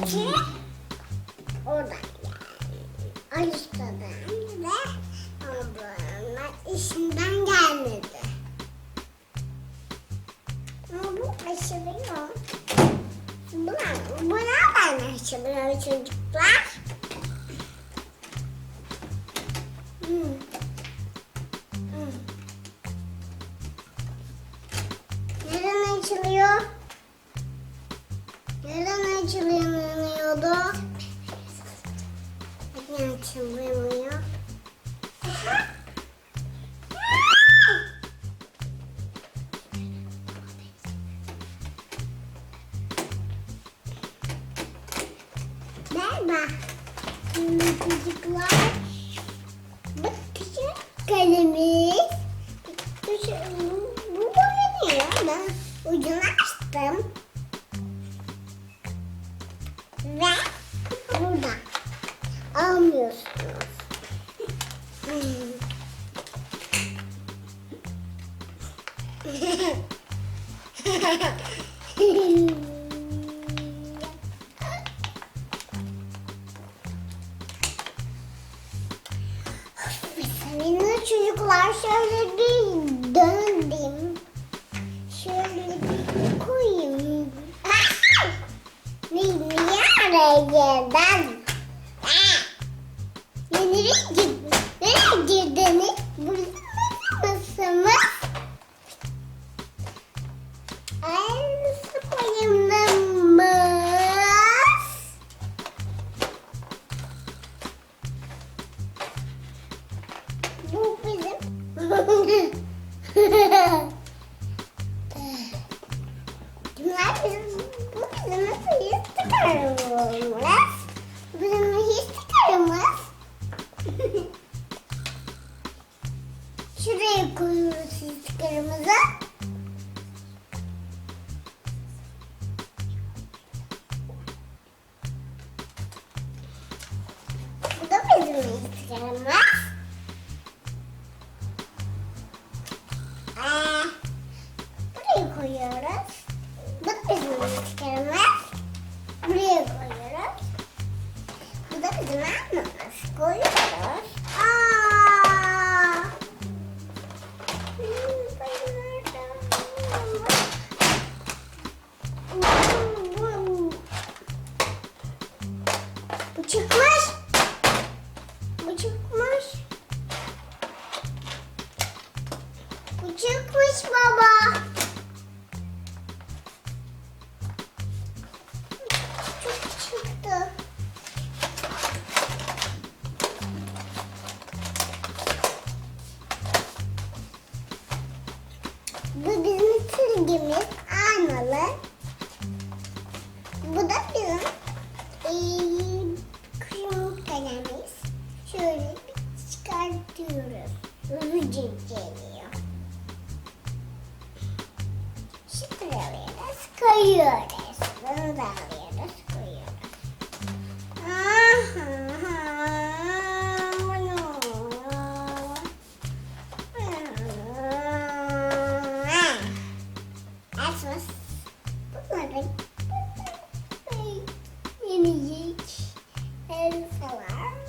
çünkü oradan yani. Alista'dan ve ablamla işinden gelmedi. Ama bu açılıyor. Buna, buna ben açılıyor çocuklar. Hmm. Hmm. Neden açılıyor? Neden açılamıyordu? Neden açılamıyor? Merhaba. Çocuklar. Bak küçük kalemiz. Bu, bu böyle ya. Ben ucunu açtım. Ve burada. Almıyorsunuz. Seninle çocuklar şöyle bir döndüm. Nereye girdin? Nereye girdiniz? Burada mısınız? Ay nasıl koyayımız? Bu bizim. koyuyoruz çıkmış baba. Çok çıktı. Bu bizim silgimiz aynalı. Bu da bizim eee kırmızı kalemimiz. Şöyle bir çıkartıyoruz. Hızlıca geliyor. Koyuyoruz. Bunu da alıyoruz, koyuyoruz. Aha, bunu. Açmış. Bunların yenecek elsalar. Düşmüş.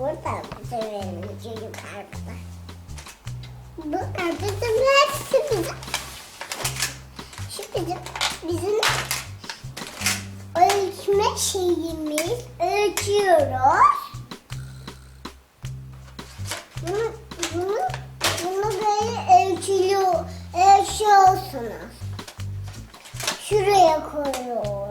Burada severim burada. Bu bizim. Şu bizim, bizim ölçme şeyimiz. Ölçüyoruz. Bunu, bunu, bunu böyle ölçülü, ölçüyorsunuz. Şuraya koyuyoruz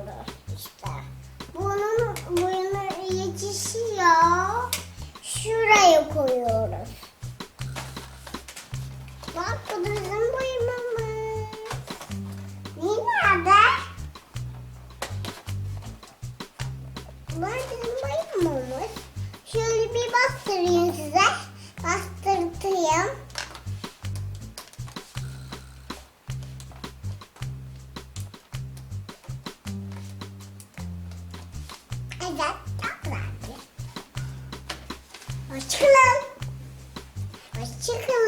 Hoşçakalın. Hoşçakalın.